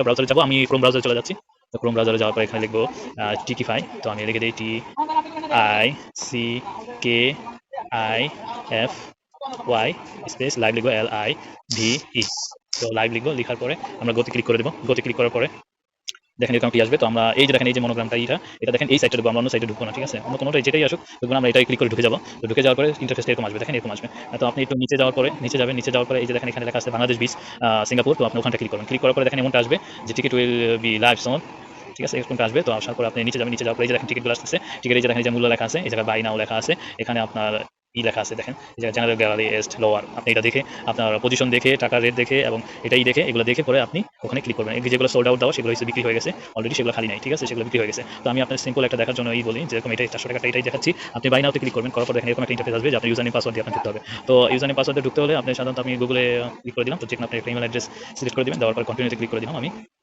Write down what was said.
একটা ব্রাউজারে যাব। আমি ক্রোম ব্রাউজারে চলে যাচ্ছি। তো ক্রোম ব্রাউজারে যাওয়ার পর এখানে লিখব টিকিফাই তো আমি লিখে দিই T I C K I F Y space live লিখব এল আই ভি ই তো লাইভ লিখব, লিখার পরে আমরা গতি ক্লিক করে দেবো। গতি ক্লিক করার পরে দেখেন এরকম কি আসবে, তো আমরা এই যে দেখেন এই যে মনোগ্রামটা এটা এটা দেখেন এই সাইডটা ঢুকবো, আমরা অন্য সাইডে ঢুকবো না, ঠিক আছে? অন্য কোনোটাই যেটাই আসুক আমরা এটাই ক্লিক করে ঢুকে যাব। তো ঢুকে যাওয়ার পরে ইন্টারফেসটা এরকম আসবে, দেখেন এরকম আসবে। তো আপনি একটু নিচে যাওয়ার পরে, নিচে যাবেন, নিচে যাওয়ার পরে এই যে দেখেন এখানে লেখা আছে বাংলাদেশ বিচ সিঙ্গাপুর, তো আপনি ওখানটা ক্লিক করবেন। ক্লিক করার পরে দেখেন এমনটা আসবে যে ticket will be live soon ঠিক আছে? এরকমটা আসবে, তো আসার পরে আপনি নিচে যাবেন, নিচে যাওয়ার পরে এই যে দেখেন টিকিটগুলো আসতেছে টিকিট যে দেখেন যে মূল্য লেখা আছে, এই জায়গায় বাই নাও লেখা আছে, এখানে আপনার ই লেখা আছে, দেখেন। জেনারেল গ্যালারি এস্ট লোয়ার আপনি এটা দেখে, আপনার পজিশন দেখে, টাকা রেট দেখে এবং এটাই দেখে, এগুলো দেখে পরে আপনি ওখানে ক্লিক করবেন। যেগুলো সোল্ড আউট দেওয়া, সেগুলো বিক্রি হয়ে গেছে। অলরেডি সেগুলো খালি নাই, ঠিক আছে? সেগুলো বিক্রি হয়ে গেছে। তো আমি আপনার সিম্পল একটা দেখার জন্য এই বলি, যেরকম এটাই চারশো টাকাটা, এটাই দেখাচ্ছি। আপনি বাই নাওতে ক্লিক করবেন, করার পর দেখেন এরকম একটা ইন্টারফেস আসবে যে আপনার ইউজার পাসওয়ার্ড দিয়ে আপনার ঢুকতে হবে। তো ইউজার নেম পাসওয়ার্ডে ঢুকতে হলে আপনি সাধারণত আমি গুগলে ক্লিক করে দিলাম। তো যেখানে আপনি একটা ইমেল অ্যাড্রেস সিলেক্ট করে দিবেন, দেওয়ার পর কন্টিনিউতে ক্লিক করে দিলাম আমি।